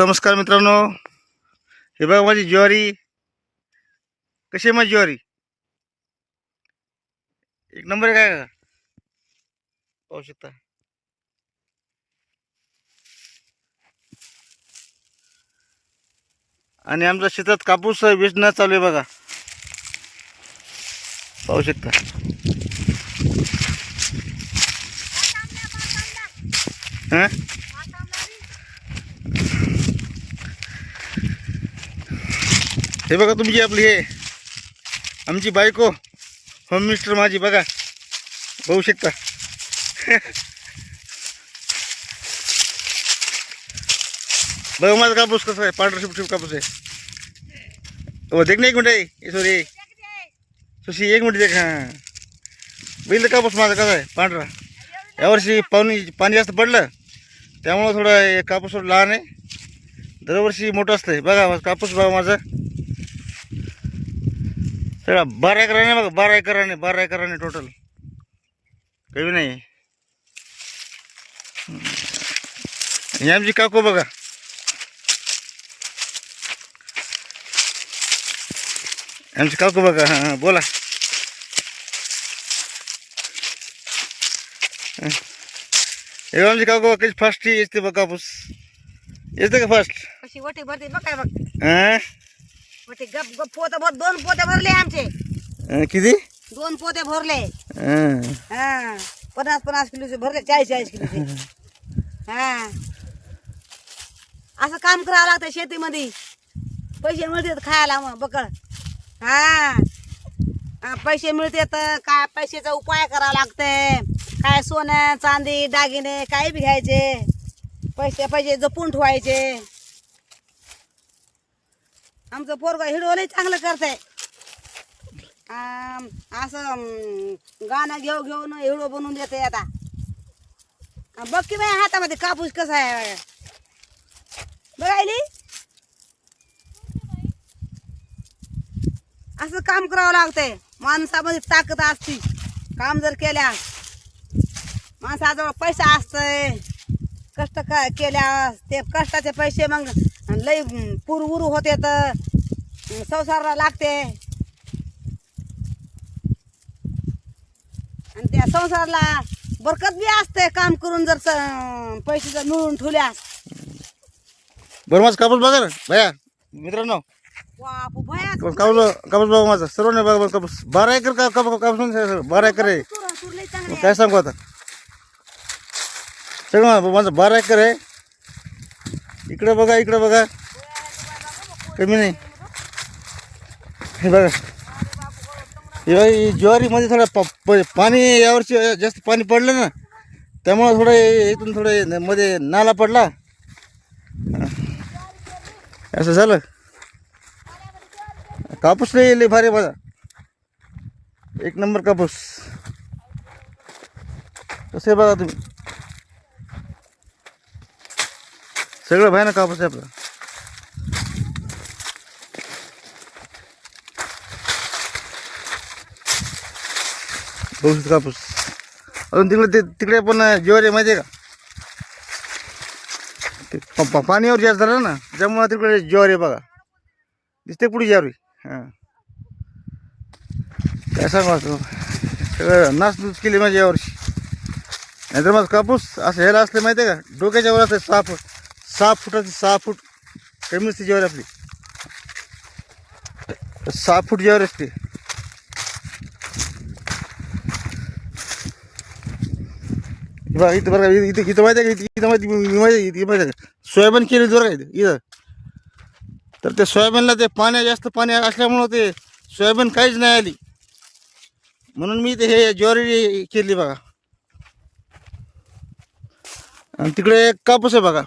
नमस्कार मित्रांनो. हे बघा माझी ज्वारी. कशी आहे माझी ज्वारी? एक नंबर आहे काय का? पाहू शकता. आणि आमच्या शेतात कापूस वेचणं चालू आहे बघा. पाहू शकता. हां? हे बघा तुमची आपली हे. आमची बायको होम मिनिस्टर माझी बघा. बघू शकता. बघा माझा कापूस कसा आहे? पांढरा शिप कापूस आहे. हो देख ना एक मिनिट आहे सॉरी सुशी एक मिनिट देख हां. बिल कापूस माझा कसा आहे? पांढरा. यावर्षी पाणी पाणी जास्त पडलं त्यामुळं थोडं कापूस थोडं लहान आहे. दरवर्षी मोठं असतंय. बघा कापूस बघा माझा. बारा एकराने बघा बारा एकराने बारा एकराने टोटल काही नाही. आमची काकू बघा. आमची काकू बघा हां हां बोला. हे आमची काकू कशी फास्ट येते बघ कापूस. येते का फास्ट कशी वटी भरते बघ काय बघ वटी गप गप पोते भर दोन पोते भरले आमचे. अं, किती? दोन पोते भरले. हां हा. पन्नास पन्नास किलोचे भरले चाळीस चाळीस किलोचे. हा. असं काम करावं लागतं शेतीमध्ये. पैसे मिळतात खायला मग बकळ. हा. हा, पैसे मिळते तर काय पैशाचा उपाय करावा लागते. काय सोनं चांदी दागिने काय बी घ्यायचे. पैसे पैसे जपून ठेवायचे. आमचं पोरग हिडवलंही चांगलं करताय. आम, असं गाणं घेऊ घेऊन हिडो बनवून देते आता. बघ की बाई हातामध्ये कापूस कसा आहे. बघायली असं काम करावं लागतंय. माणसामध्ये ताकद असती. काम जर केल्या माणसाजवळ पैसा असतंय. कष्ट केल्या ते कष्टाचे पैसे मग लई पुर उरू होते तर संसाराला लागते. आणि त्या संसाराला बरकत बी असते काम करून जर पैसे जर मिळून ठेवल्यास बरं माझा कापूस बघा ना भया. मित्रांनो. बापू भया कापूस कापूस बघा माझा. सर्व नाही बघा कापूस. बारा एकर का कापूस बारा एकर आहे. काय सांगू आता? सगळं माझं बारा एकर आहे. इकडं बघा इकडं बघा. कमी नाही. हे बघा. हे बघा ज्वारीमध्ये थोडं प- प- पाणी यावर्षी जास्त पाणी पडलं ना त्यामुळं थोडं इथून थोडं मध्ये नाला पडला. असं झालं. कापूस लई लई भारी बघा. माझा एक नंबर कापूस. कसं आहे बघा तुम्ही? सगळं भयानक कापूस आहे आपलं. बघू शकतो कापूस. अजून तिकडे ते तिकडे पण जेवारी आहे माहिती आहे का? ते प- पाण्यावर जास्त झालं ना त्यामुळे तिकडे ज्वारी आहे बघा. दिसते पुढे ज्वारी. हां. काय सांगू आता? सगळं नासधूस केली माझ्या यावर्षी. नाहीतर मग कापूस असं ह्याला असले माहिती आहे का? डोक्याच्या वर असते साफ सहा फुटाची सहा फूट कमी असते ज्वारी आपली. सहा फूट ज्वारी असते. बघा इथं बरं का इथं इथं माहिती आहे का इथं इथं माहिती मी माहिती इथं माहिती आहे का? सोयाबीन केली बरं का इथं इथं. तर ते सोयाबीनला ते पाण्या जास्त पाणी असल्यामुळं ते सोयाबीन काहीच नाही आली. म्हणून मी ते हे ज्वारी केली बघा. आणि तिकडे एक कापूस आहे बघा.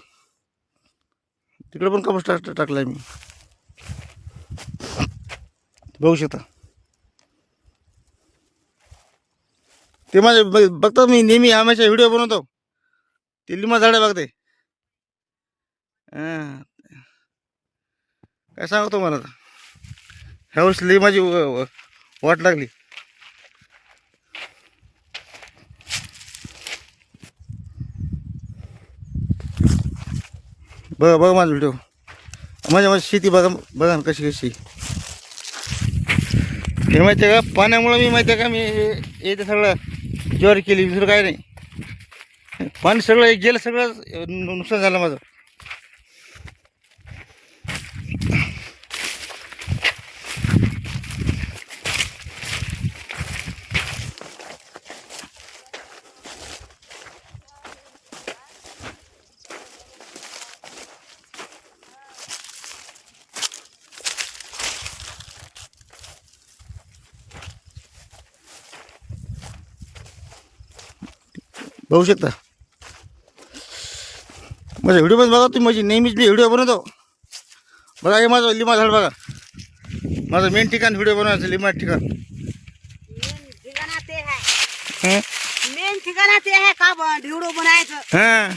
तिकडे पण कापूस टाक टाकलाय मी. बघू शकता. ते माझे ब- बघतो मी नेहमी आम्याच्या व्हिडिओ बनवतो. ते लिमा झाडे बघते काय सांगतो मला आता? लिमाची व- वाट लागली. बघा बघा माझा व्हिडिओ माझ्या माझी शेती बघा बघा ना कशी कशी. हे माहिती आहे का पाण्यामुळं मी माहिती आहे का मी येते सगळं ज्वारी केली दुसरं काय नाही. पाणी सगळं गेलं सगळं नुकसान झालं माझं. बघू शकता माझा व्हिडिओ पण बघा तुम्ही माझी नेहमीच व्हिडिओ बनवतो. बघा हे माझं लिंबा झाड बघा. माझं मेन ठिकाण व्हिडिओ बनवायचं लिंबा ठिकाण. मेन ते आहे का बनायचं हां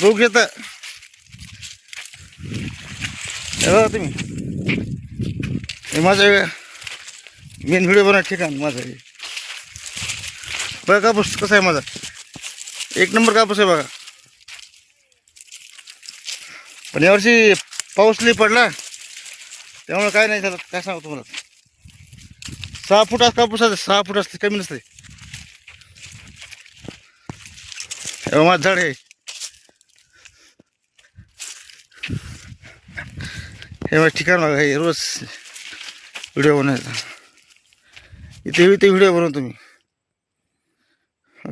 बघू शकता हे बघा तुम्ही. हे माझं मेन व्हिडिओ बनवायचं ठिकाण माझं हे. बघा कापूस कसा आहे माझा? एक नंबर कापूस आहे बघा. पण यावर्षी पाऊस लई पडला. त्यामुळे काय नाही झालं काय सांगू तुम्हाला? सहा फुट कापूस असते सहा फूट असते कमी नसते हे माझं झाड आहे. हे माझं ठिकाण बघा हे रोज व्हिडिओ बनवायचा. इथे इथे व्हिडिओ बनवतो मी.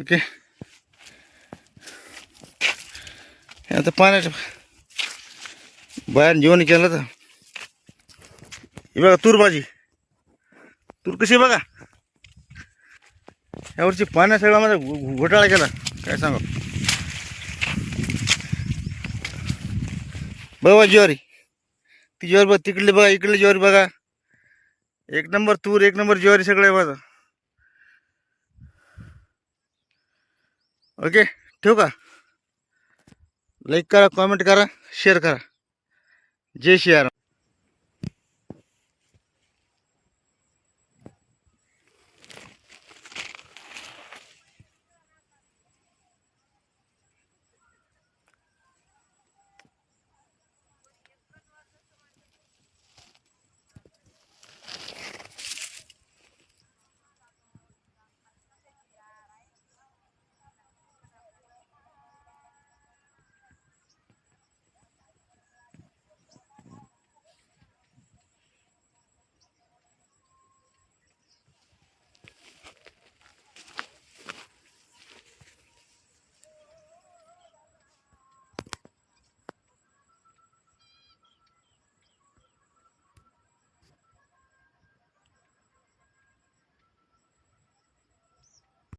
ओके. हे आता पाण्याच्या बाहेर जेवण केलं तर. हे बघा तूर भाजी. तूर कशी आहे बघा? यावरची पाण्या सगळा माझा घोटाळा केला. काय सांगा? बघा ज्वारी. ती ज्वारी बघा तिकडली बघा इकडली ज्वारी बघा. एक नंबर तूर एक नंबर ज्वारी सगळं आहे माझं. ओके ठेवू का? लाईक करा कॉमेंट करा शेअर करा. जय श्रीराम